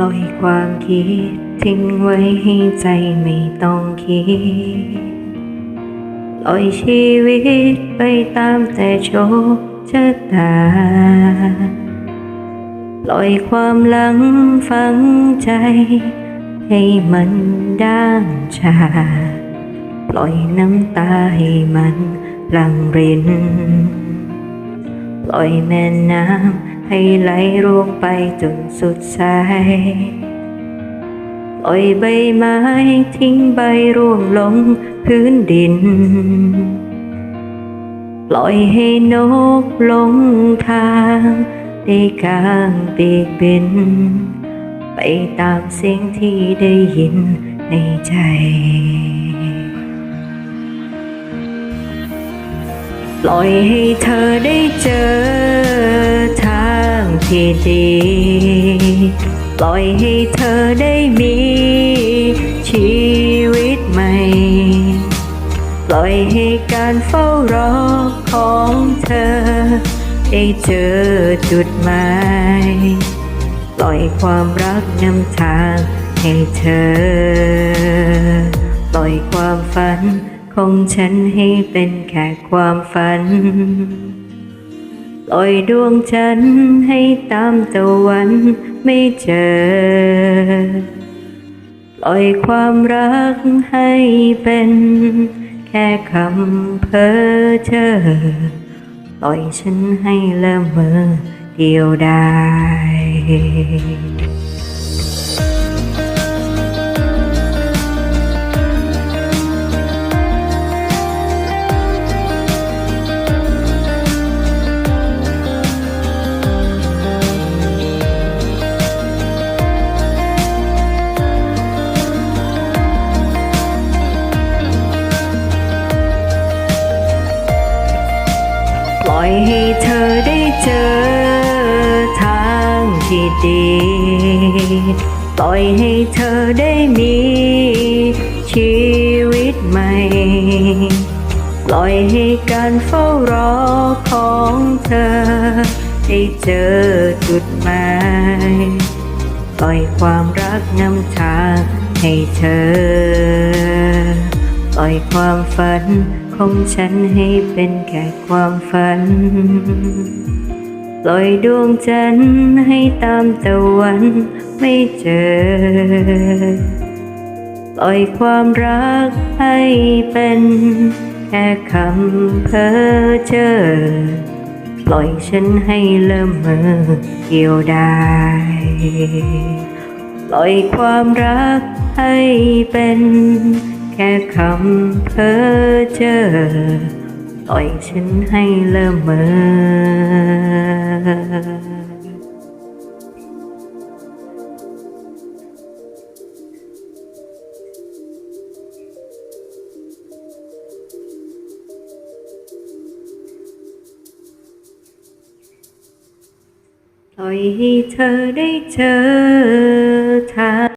ล่อยความคิดทิ้งไว้ให้ใจไม่ต้องคิดปล่อยชีวิตไปตามแต่โชคชะตาปล่อยความหลังฝังใจ ให้มันด้านชา ปล่อยน้ำตาให้มันลังริน ปล่อยแม่น้ำ ให้ไหลร่วงไปจนสุดสายปล่อยใบไม้ทิ้งใบร่วงลงพื้นดิน ปล่อยให้นกลงทางได้กางปีกบิน ไปตามเสียงที่ได้ยินในใจปล่อยให้เธอได้เจอ ที่ดี ปล่อยให้เธอได้มี ชีวิตใหม่ ปล่อยให้การเฝ้ารอของเธอ ได้เจอจุดหมาย ปล่อยความรักนำทางให้เธอ ปล่อยความฝันของฉันให้เป็นแค่ความฝัน ปล่อยดวงฉันให้ตามตะวันไม่เจอ ปล่อยความรักให้เป็นแค่คำเพ้อเจ้อปล่อยฉันให้ละเมอเดียวดาย ปล่อยให้เธอได้เจอทางที่ดี ปล่อยให้เธอได้มีชีวิตใหม่ ปล่อยให้การเฝ้ารอของเธอได้เจอจุดหมายปล่อยความรักนำทางให้เธอ ปล่อยความฝันของฉันให้เป็นแค่ความฝัน ปล่อยดวงจันทร์ให้ตามตะวันไม่เจอ ปล่อยความรักให้เป็นแค่คำเพ้อเจ้อปล่อยฉันให้ละเมอเกี่ยวได้ ปล่อยความรักให้เป็น แค่คำเพ้อเจ้อปล่อยฉันให้ละเมอปล่อยให้เธอได้เจอทาง